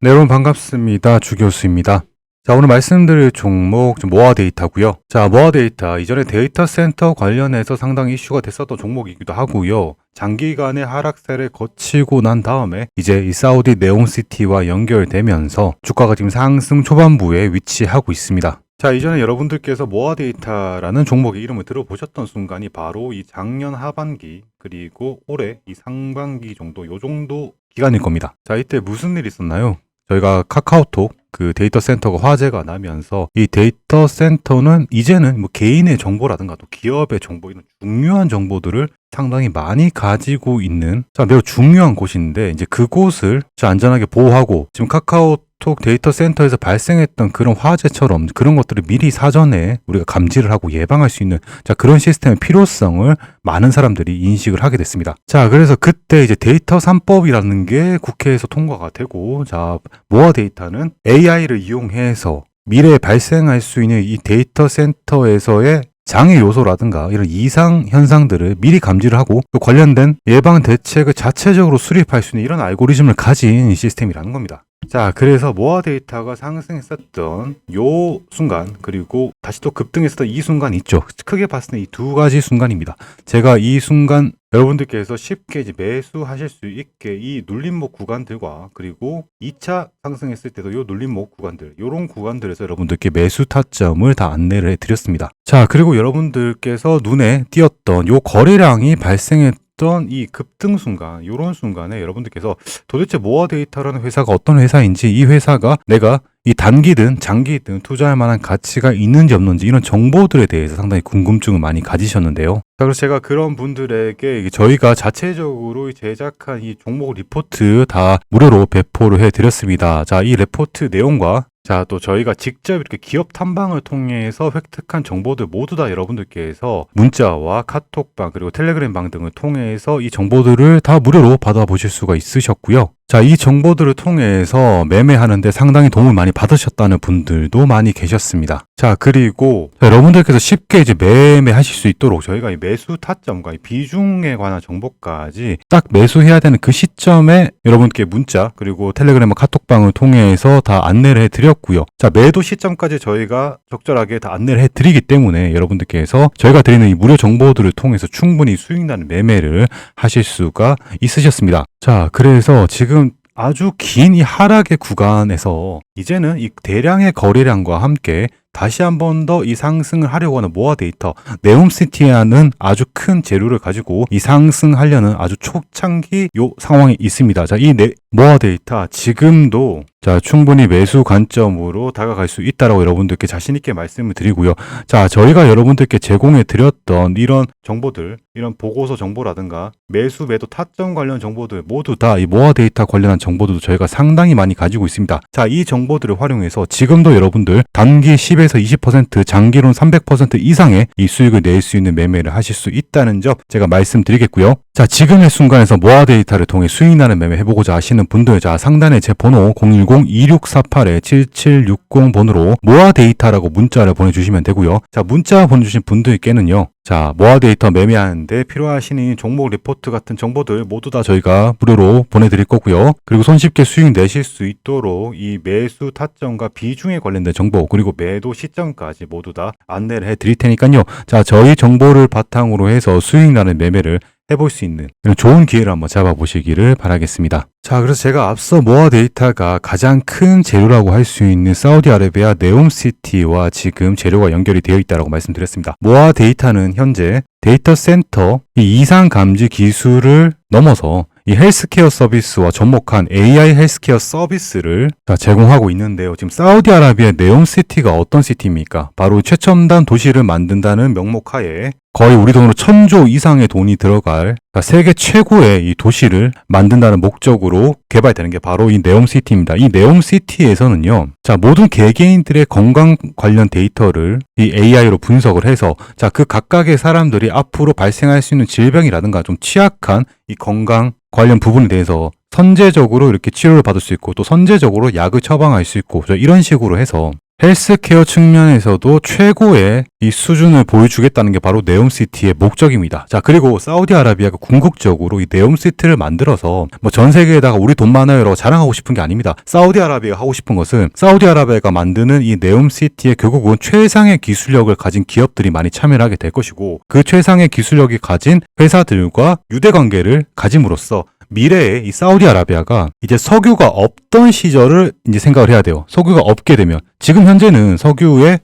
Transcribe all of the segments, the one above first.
네, 여러분 반갑습니다. 주 교수입니다. 자, 오늘 말씀드릴 종목 좀 모아 데이터고요. 자, 모아 데이터 이전에 데이터 센터 관련해서 상당히 이슈가 됐었던 종목이기도 하고요. 장기간의 하락세를 거치고 난 다음에 이제 이 사우디 네온시티와 연결되면서 주가가 지금 상승 초반부에 위치하고 있습니다. 자, 이전에 여러분들께서 모아 데이터라는 종목의 이름을 들어보셨던 순간이 바로 이 작년 하반기 그리고 올해 이 상반기 정도 요 정도 기간일 겁니다. 자, 이때 무슨 일이 있었나요? 저희가 카카오톡 그 데이터 센터가 화제가 나면서 이 데이터 센터는 이제는 뭐 개인의 정보라든가 또 기업의 정보 이런 중요한 정보들을 상당히 많이 가지고 있는 자 매우 중요한 곳인데 이제 그곳을 자, 안전하게 보호하고 지금 카카오 톡 데이터 센터에서 발생했던 그런 화재처럼 그런 것들을 미리 사전에 우리가 감지를 하고 예방할 수 있는 자 그런 시스템의 필요성을 많은 사람들이 인식을 하게 됐습니다. 자 그래서 그때 이제 데이터 3법이라는 게 국회에서 통과가 되고 자 모아 데이터는 AI를 이용해서 미래에 발생할 수 있는 이 데이터 센터에서의 장애 요소라든가 이런 이상 현상들을 미리 감지를 하고 또 관련된 예방 대책을 자체적으로 수립할 수 있는 이런 알고리즘을 가진 시스템이라는 겁니다. 자, 그래서 모아 데이터가 상승했었던 요 순간 그리고 다시 또 급등했었던 이 순간 있죠. 크게 봤을 때 이 두 가지 순간입니다. 제가 이 순간 여러분들께서 쉽게 이제 매수하실 수 있게 이 눌림목 구간들과 그리고 2차 상승했을 때도 요 눌림목 구간들 요런 구간들에서 여러분들께 매수 타점을 다 안내를 해드렸습니다. 자 그리고 여러분들께서 눈에 띄었던 요 거래량이 발생했던 이 급등 순간 요런 순간에 여러분들께서 도대체 모아 데이터라는 회사가 어떤 회사인지 이 회사가 내가 이 단기든 장기든 투자할 만한 가치가 있는지 없는지 이런 정보들에 대해서 상당히 궁금증을 많이 가지셨는데요. 자, 그래서 제가 그런 분들에게 저희가 자체적으로 제작한 이 종목 리포트 다 무료로 배포를 해드렸습니다. 자, 이 리포트 내용과 자, 또 저희가 직접 이렇게 기업 탐방을 통해서 획득한 정보들 모두 다 여러분들께서 문자와 카톡방 그리고 텔레그램방 등을 통해서 이 정보들을 다 무료로 받아보실 수가 있으셨고요. 자, 이 정보들을 통해서 매매하는데 상당히 도움을 많이 받으셨다는 분들도 많이 계셨습니다. 자, 그리고 여러분들께서 쉽게 이제 매매하실 수 있도록 저희가 이 매수 타점과 이 비중에 관한 정보까지 딱 매수해야 되는 그 시점에 여러분께 문자 그리고 텔레그램과 카톡방을 통해서 다 안내를 해드렸고 요. 자, 매도 시점까지 저희가 적절하게 다 안내를 해드리기 때문에 여러분들께서 저희가 드리는 이 무료 정보들을 통해서 충분히 수익나는 매매를 하실 수가 있으셨습니다. 자, 그래서 지금 아주 긴 이 하락의 구간에서 이제는 이 대량의 거래량과 함께 다시 한 번 더 이 상승을 하려고 하는 모아 데이터 네옴시티아는 아주 큰 재료를 가지고 이 상승하려는 아주 초창기 요 상황이 있습니다. 자, 이 네, 모아 데이터 지금도 자, 충분히 매수 관점으로 다가갈 수 있다라고 여러분들께 자신 있게 말씀을 드리고요. 자, 저희가 여러분들께 제공해 드렸던 이런 정보들, 이런 보고서 정보라든가 매수 매도 타점 관련 정보들 모두 다 이 모아 데이터 관련한 정보들도 저희가 상당히 많이 가지고 있습니다. 자, 이 정보들을 활용해서 지금도 여러분들 단기 10 에서 20% 장기론 300% 이상의 이 수익을 낼 수 있는 매매를 하실 수 있다는 점 제가 말씀드리겠고요. 자, 지금의 순간에서 모아 데이터를 통해 수익 나는 매매 해보고자 하시는 분들, 자, 상단에 제 번호 010-2648-7760 번호로 모아 데이터라고 문자를 보내주시면 되고요. 자, 문자 보내주신 분들께는요. 자, 모아 데이터 매매하는데 필요하신 이 종목 리포트 같은 정보들 모두 다 저희가 무료로 보내드릴 거고요. 그리고 손쉽게 수익 내실 수 있도록 이 매수 타점과 비중에 관련된 정보 그리고 매도 시점까지 모두 다 안내를 해드릴 테니까요. 자, 저희 정보를 바탕으로 해서 수익 나는 매매를 해볼 수 있는 이런 좋은 기회를 한번 잡아보시기를 바라겠습니다. 자, 그래서 제가 앞서 모아 데이터가 가장 큰 재료라고 할 수 있는 사우디아라비아 네옴시티와 지금 재료가 연결이 되어 있다고 말씀드렸습니다. 모아 데이터는 현재 데이터 센터 이 이상 감지 기술을 넘어서 이 헬스케어 서비스와 접목한 AI 헬스케어 서비스를 다 제공하고 있는데요. 지금 사우디아라비아 네옴 시티가 어떤 시티입니까? 바로 최첨단 도시를 만든다는 명목하에 거의 우리 돈으로 천조 이상의 돈이 들어갈 그러니까 세계 최고의 이 도시를 만든다는 목적으로 개발되는 게 바로 이 네옴시티입니다. 이 네옴시티에서는요, 자, 모든 개개인들의 건강 관련 데이터를 이 AI로 분석을 해서 자, 그 각각의 사람들이 앞으로 발생할 수 있는 질병이라든가 좀 취약한 이 건강 관련 부분에 대해서 선제적으로 이렇게 치료를 받을 수 있고 또 선제적으로 약을 처방할 수 있고 저 이런 식으로 해서 헬스케어 측면에서도 최고의 이 수준을 보여주겠다는 게 바로 네옴시티의 목적입니다. 자, 그리고 사우디아라비아가 궁극적으로 이 네옴시티를 만들어서 뭐 전 세계에다가 우리 돈 많아요라고 자랑하고 싶은 게 아닙니다. 사우디아라비아가 하고 싶은 것은 사우디아라비아가 만드는 이 네옴시티의 결국은 최상의 기술력을 가진 기업들이 많이 참여를 하게 될 것이고 그 최상의 기술력이 가진 회사들과 유대 관계를 가짐으로써 미래에 이 사우디아라비아가 이제 석유가 없던 시절을 이제 생각을 해야 돼요. 석유가 없게 되면 지금 현재는 석유의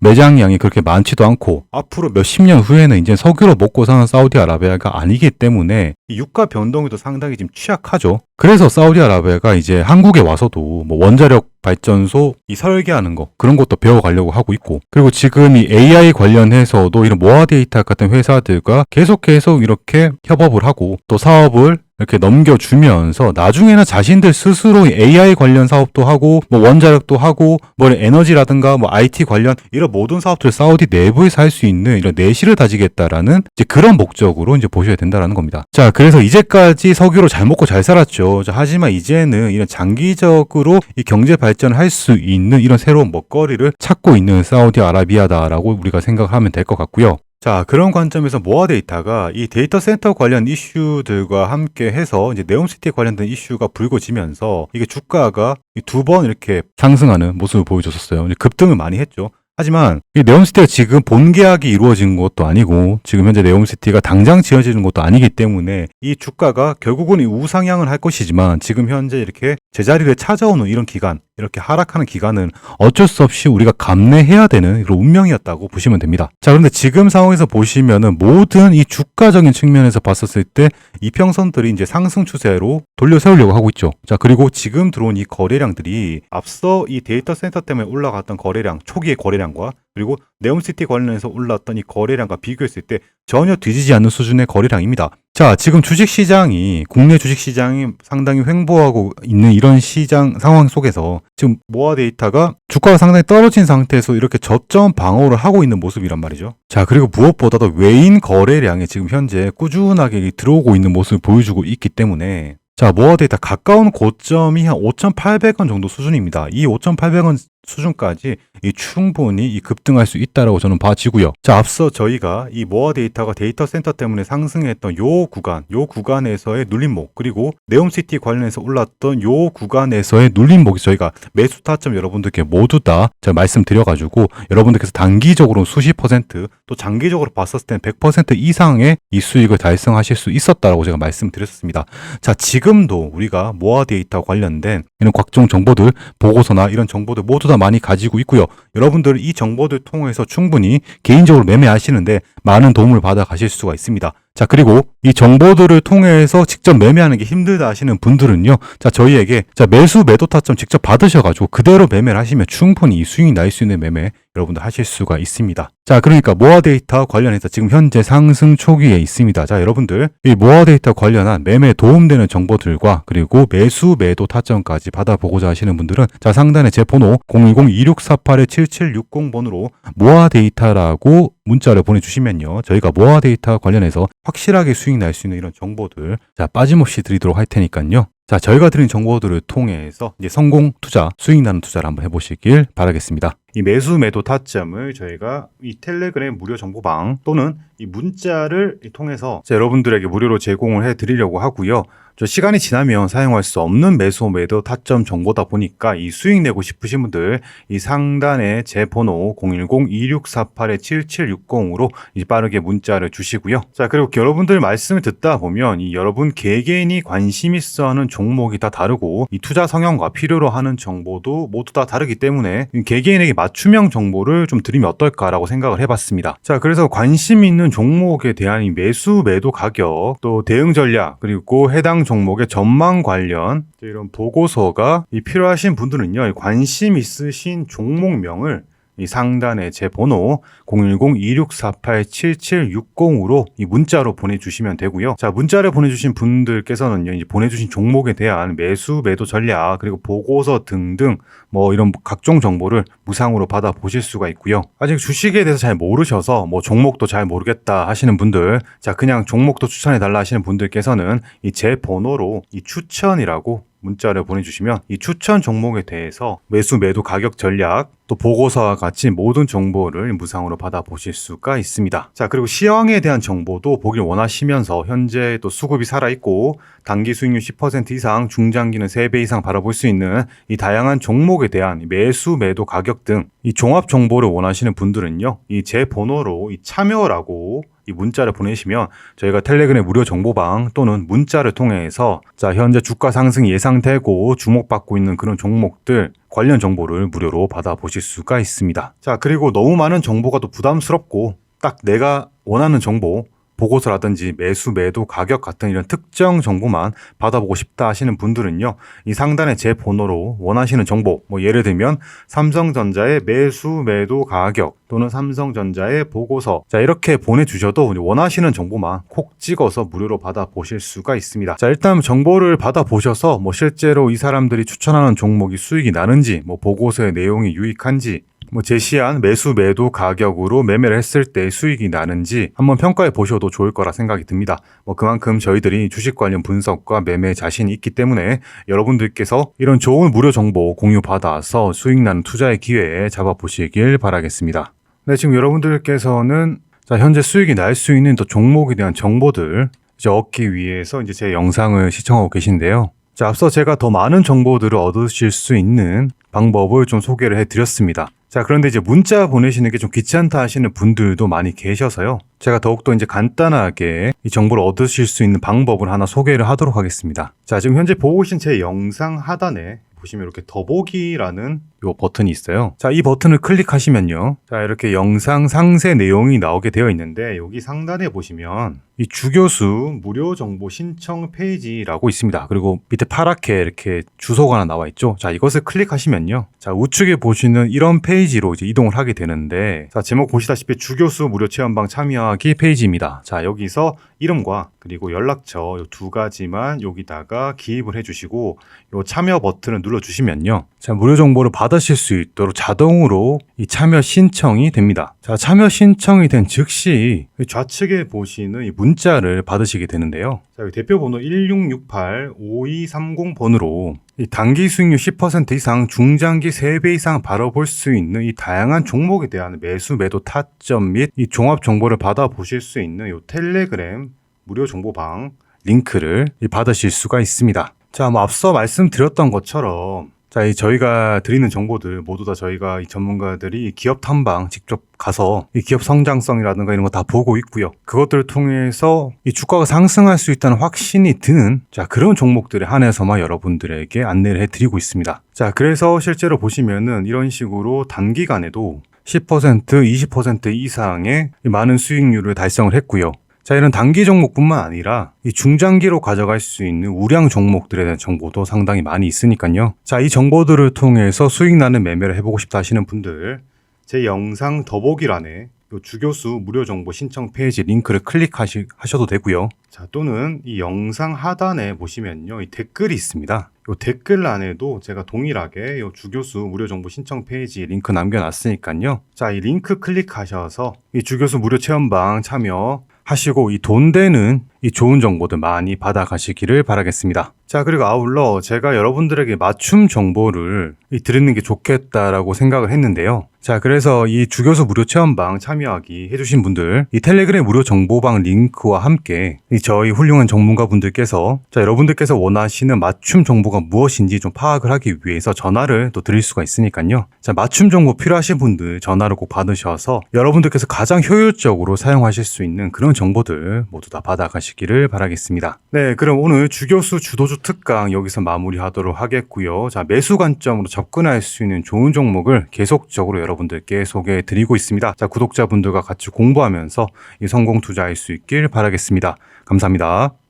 매장량이 그렇게 많지도 않고 앞으로 몇십 년 후에는 이제 석유로 먹고 사는 사우디아라비아가 아니기 때문에 이 유가 변동에도 상당히 지금 취약하죠. 그래서 사우디아라비아가 이제 한국에 와서도 뭐 원자력 발전소 이 설계하는 거 그런 것도 배워가려고 하고 있고 그리고 지금 이 AI 관련해서도 이런 모아 데이터 같은 회사들과 계속해서 이렇게 협업을 하고 또 사업을 이렇게 넘겨주면서 나중에는 자신들 스스로 AI 관련 사업도 하고 뭐 원자력도 하고 뭐 에너지라든가 뭐 IT 관련 이런 모든 사업들을 사우디 내부에서 할 수 있는 이런 내실을 다지겠다라는 이제 그런 목적으로 이제 보셔야 된다라는 겁니다. 자, 그래서 이제까지 석유로 잘 먹고 잘 살았죠. 자, 하지만 이제는 이런 장기적으로 이 경제 발전을 할 수 있는 이런 새로운 먹거리를 찾고 있는 사우디아라비아다라고 우리가 생각하면 될 것 같고요. 자, 그런 관점에서 모아 데이터가 이 데이터 센터 관련 이슈들과 함께 해서 이제 네옴시티 관련된 이슈가 불거지면서 이게 주가가 두 번 이렇게 상승하는 모습을 보여줬었어요. 급등을 많이 했죠. 하지만 이 네옴시티가 지금 본계약이 이루어진 것도 아니고 지금 현재 네옴시티가 당장 지어지는 것도 아니기 때문에 이 주가가 결국은 이 우상향을 할 것이지만 지금 현재 이렇게 제자리를 찾아오는 이런 기간 이렇게 하락하는 기간은 어쩔 수 없이 우리가 감내해야 되는 그런 운명이었다고 보시면 됩니다. 자, 그런데 지금 상황에서 보시면은 모든 이 주가적인 측면에서 봤었을 때 이평선들이 이제 상승 추세로 돌려 세우려고 하고 있죠. 자, 그리고 지금 들어온 이 거래량들이 앞서 이 데이터 센터 때문에 올라갔던 거래량, 초기의 거래량과 그리고 네옴시티 관련해서 올랐던 이 거래량과 비교했을 때 전혀 뒤지지 않는 수준의 거래량입니다. 자, 지금 주식시장이, 국내 주식시장이 상당히 횡보하고 있는 이런 시장 상황 속에서 지금 모아 데이터가 주가가 상당히 떨어진 상태에서 이렇게 저점 방어를 하고 있는 모습이란 말이죠. 자, 그리고 무엇보다도 외인 거래량이 지금 현재 꾸준하게 들어오고 있는 모습을 보여주고 있기 때문에 자, 모아 데이터 가까운 고점이 한 5,800원 정도 수준입니다. 이 5,800원 수준까지 이 충분히 이 급등할 수 있다라고 저는 봐지고요. 자, 앞서 저희가 이 모아 데이터가 데이터 센터 때문에 상승했던 요 구간, 요 구간에서의 눌림목, 그리고 네옴시티 관련해서 올랐던 요 구간에서의 눌림목이 저희가 매수 타점 여러분들께 모두 다 제가 말씀드려가지고 여러분들께서 단기적으로 수십 퍼센트 또 장기적으로 봤었을 때는 100% 이상의 이 수익을 달성하실 수 있었다라고 제가 말씀드렸습니다. 자, 지금도 우리가 모아 데이터 관련된 이런 각종 정보들, 보고서나 이런 정보들 모두 다 많이 가지고 있고요. 여러분들 이 정보들 통해서 충분히 개인적으로 매매하시는데 많은 도움을 받아 가실 수가 있습니다. 자, 그리고 이 정보들을 통해서 직접 매매하는 게 힘들다 하시는 분들은요. 자, 저희에게 자, 매수 매도 타점 직접 받으셔 가지고 그대로 매매를 하시면 충분히 이 수익이 날수 있는 매매 여러분들 하실 수가 있습니다. 자, 그러니까 모아 데이터 관련해서 지금 현재 상승 초기에 있습니다. 자, 여러분들 이 모아 데이터 관련한 매매 도움되는 정보들과 그리고 매수 매도 타점까지 받아보고자 하시는 분들은 자, 상단에 제 번호 010-2648-7760번으로 모아 데이터라고 문자를 보내주시면요. 저희가 모아 데이터 관련해서 확실하게 수익 날 수 있는 이런 정보들 자 빠짐없이 드리도록 할 테니까요. 자 저희가 드린 정보들을 통해서 이제 성공 투자, 수익 나는 투자를 한번 해보시길 바라겠습니다. 이 매수 매도 타점을 저희가 이 텔레그램 무료 정보방 또는 이 문자를 통해서 여러분들에게 무료로 제공을 해 드리려고 하고요. 저 시간이 지나면 사용할 수 없는 매수 매도 타점 정보다 보니까 이 수익 내고 싶으신 분들 이 상단에 제 번호 010-2648-7760으로 이 빠르게 문자를 주시고요. 자 그리고 여러분들 말씀을 듣다 보면 이 여러분 개개인이 관심 있어 하는 종목이 다 다르고 이 투자 성향과 필요로 하는 정보도 모두 다 다르기 때문에 개개인에게 맞 춤형 정보를 좀 드리면 어떨까라고 생각을 해봤습니다. 자 그래서 관심 있는 종목에 대한 이 매수 매도 가격 또 대응 전략 그리고 해당 종목의 전망 관련 이런 보고서가 이 필요하신 분들은요 관심 있으신 종목명을 이 상단에 제 번호 010-2648-7760으로 이 문자로 보내주시면 되고요. 자, 문자를 보내주신 분들께서는요, 이제 보내주신 종목에 대한 매수, 매도 전략, 그리고 보고서 등등 뭐 이런 각종 정보를 무상으로 받아 보실 수가 있고요. 아직 주식에 대해서 잘 모르셔서 뭐 종목도 잘 모르겠다 하시는 분들, 자, 그냥 종목도 추천해 달라 하시는 분들께서는 이 제 번호로 이 추천이라고 문자를 보내주시면 이 추천 종목에 대해서 매수 매도 가격 전략 또 보고서와 같이 모든 정보를 무상으로 받아보실 수가 있습니다. 자, 그리고 시황에 대한 정보도 보길 원하시면서 현재 또 수급이 살아있고 단기 수익률 10% 이상, 중장기는 3배 이상 바라볼 수 있는 이 다양한 종목에 대한 매수, 매도 가격 등 이 종합 정보를 원하시는 분들은요, 이 제 번호로 이 참여라고 이 문자를 보내시면 저희가 텔레그램 무료 정보방 또는 문자를 통해서 자 현재 주가 상승이 예상되고 주목받고 있는 그런 종목들 관련 정보를 무료로 받아보실 수가 있습니다. 자 그리고 너무 많은 정보가 또 부담스럽고 딱 내가 원하는 정보 보고서라든지 매수, 매도, 가격 같은 이런 특정 정보만 받아보고 싶다 하시는 분들은요, 이 상단에 제 번호로 원하시는 정보, 뭐 예를 들면 삼성전자의 매수, 매도, 가격 또는 삼성전자의 보고서, 자, 이렇게 보내주셔도 원하시는 정보만 콕 찍어서 무료로 받아보실 수가 있습니다. 자, 일단 정보를 받아보셔서 뭐 실제로 이 사람들이 추천하는 종목이 수익이 나는지, 뭐 보고서의 내용이 유익한지, 뭐 제시한 매수 매도 가격으로 매매를 했을 때 수익이 나는지 한번 평가해 보셔도 좋을 거라 생각이 듭니다. 뭐 그만큼 저희들이 주식 관련 분석과 매매 자신이 있기 때문에 여러분들께서 이런 좋은 무료 정보 공유 받아서 수익 나는 투자의 기회에 잡아 보시길 바라겠습니다. 네, 지금 여러분들께서는 자, 현재 수익이 날 수 있는 또 종목에 대한 정보들 이제 얻기 위해서 이제 제 영상을 시청하고 계신데요. 자, 앞서 제가 더 많은 정보들을 얻으실 수 있는 방법을 좀 소개를 해 드렸습니다. 자, 그런데 이제 문자 보내시는 게 좀 귀찮다 하시는 분들도 많이 계셔서요. 제가 더욱더 이제 간단하게 이 정보를 얻으실 수 있는 방법을 하나 소개를 하도록 하겠습니다. 자, 지금 현재 보고 계신 제 영상 하단에 보시면 이렇게 더보기라는 요 버튼이 있어요. 자, 이 버튼을 클릭하시면요. 자, 이렇게 영상 상세 내용이 나오게 되어 있는데 여기 상단에 보시면 이 주교수 무료 정보 신청 페이지라고 있습니다. 그리고 밑에 파랗게 이렇게 주소가 하나 나와 있죠. 자, 이것을 클릭하시면요. 자, 우측에 보시는 이런 페이지로 이제 이동을 하게 되는데 자, 제목 보시다시피 주교수 무료 체험방 참여하기 페이지입니다. 자, 여기서 이름과 그리고 연락처 두 가지만 여기다가 기입을 해 주시고 요 참여 버튼을 눌러 주시면요. 자, 무료 정보를 받으실 수 있도록 자동으로 이 참여 신청이 됩니다. 자, 참여 신청이 된 즉시 이 좌측에 보시는 이 문자를 받으시게 되는데요. 자, 대표 번호 1668-5230 번호로 이 단기 수익률 10% 이상, 중장기 3배 이상 바라볼 수 있는 이 다양한 종목에 대한 매수, 매도 타점 및 이 종합 정보를 받아보실 수 있는 이 텔레그램 무료 정보방 링크를 이 받으실 수가 있습니다. 자, 뭐 앞서 말씀드렸던 것처럼 자, 이 저희가 드리는 정보들 모두 다 저희가 이 전문가들이 기업 탐방 직접 가서 이 기업 성장성이라든가 이런 거 다 보고 있고요. 그것들을 통해서 이 주가가 상승할 수 있다는 확신이 드는 자, 그런 종목들에 한해서만 여러분들에게 안내를 해 드리고 있습니다. 자, 그래서 실제로 보시면은 이런 식으로 단기간에도 10% 20% 이상의 많은 수익률을 달성을 했고요. 자, 이런 단기 종목뿐만 아니라 이 중장기로 가져갈 수 있는 우량 종목들에 대한 정보도 상당히 많이 있으니까요. 자, 이 정보들을 통해서 수익 나는 매매를 해보고 싶다 하시는 분들, 제 영상 더보기란에 요 주교수 무료 정보 신청 페이지 링크를 클릭하셔도 되고요. 자, 또는 이 영상 하단에 보시면요. 이 댓글이 있습니다. 요 댓글란에도 제가 동일하게 요 주교수 무료 정보 신청 페이지 링크 남겨놨으니까요. 자, 이 링크 클릭하셔서 이 주교수 무료 체험방 참여 하시고 이 돈 되는 이 좋은 정보들 많이 받아가시기를 바라겠습니다. 자, 그리고 아울러 제가 여러분들에게 맞춤 정보를 이 드리는 게 좋겠다라고 생각을 했는데요. 자, 그래서 이 주교수 무료 체험방 참여하기 해주신 분들, 이 텔레그램 무료 정보방 링크와 함께 이 저희 훌륭한 전문가 분들께서 자, 여러분들께서 원하시는 맞춤 정보가 무엇인지 좀 파악을 하기 위해서 전화를 또 드릴 수가 있으니까요. 자, 맞춤 정보 필요하신 분들 전화를 꼭 받으셔서 여러분들께서 가장 효율적으로 사용하실 수 있는 그런 정보들 모두 다 받아가시기를 바라겠습니다. 네, 그럼 오늘 주교수 주도주 특강 여기서 마무리하도록 하겠고요. 자, 매수 관점으로 접근할 수 있는 좋은 종목을 계속적으로 여러분들께 소개해 드리고 있습니다. 자, 구독자분들과 같이 공부하면서 이 성공 투자할 수 있길 바라겠습니다. 감사합니다.